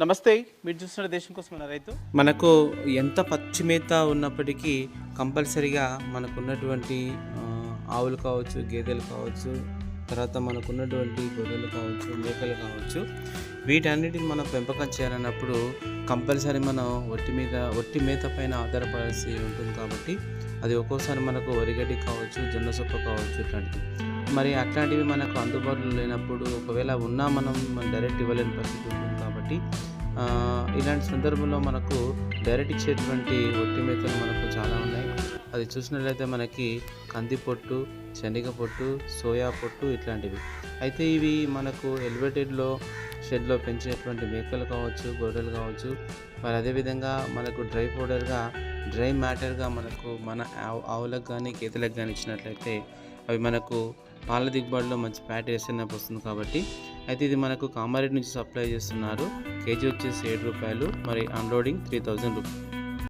నమస్తే మీరు చూస్తున్న దేశం కోసం మన రైతు. మనకు ఎంత పచ్చి మేత ఉన్నప్పటికీ కంపల్సరిగా మనకున్నటువంటి ఆవులు కావచ్చు గేదెలు కావచ్చు తర్వాత మనకున్నటువంటి గొర్రెలు కావచ్చు మేకలు కావచ్చు వీటన్నిటిని మనం పెంపకం చేయాలన్నప్పుడు కంపల్సరీ మనం ఒట్టి మీద ఒట్టి మేత పైన ఆధారపడాల్సి ఉంటుంది కాబట్టి అది ఒక్కోసారి మనకు వరిగడ్డి కావచ్చు జొన్న సొప్ప కావచ్చు ఇట్లాంటివి మరి అట్లాంటివి మనకు అందుబాటులో లేనప్పుడు ఒకవేళ ఉన్నా మనం డైరెక్ట్ ఇవ్వలేని పరిస్థితి ఉంటుంది కాబట్టి ఇలాంటి సందర్భంలో మనకు డైరెక్ట్ ఇచ్చేటువంటి ఒట్టి మేతలు మనకు చాలా ఉన్నాయి. అది చూసినట్లయితే మనకి కంది పొట్టు శనగ పొట్టు సోయా పొట్టు ఇట్లాంటివి. అయితే ఇవి మనకు ఎలివేటెడ్లో షెడ్లో పెంచేటువంటి మేకలు కావచ్చు గొర్రెలు కావచ్చు మరి అదేవిధంగా మనకు డ్రై పౌడర్గా డ్రై మ్యాటర్గా మనకు మన ఆవు ఆవులకు కానీ గీతలకు కానీ ఇచ్చినట్లయితే అవి మనకు పాల దిగుబడిలో మంచి ఫ్యాట్ వేసినప్పుడు వస్తుంది కాబట్టి అయితే ఇది మనకు కామారెడ్డి నుంచి సప్లై చేస్తున్నారు. కేజీ వచ్చేసి ఏడు రూపాయలు. మరి అన్లోడింగ్ త్రీ థౌజండ్ రూపాయలు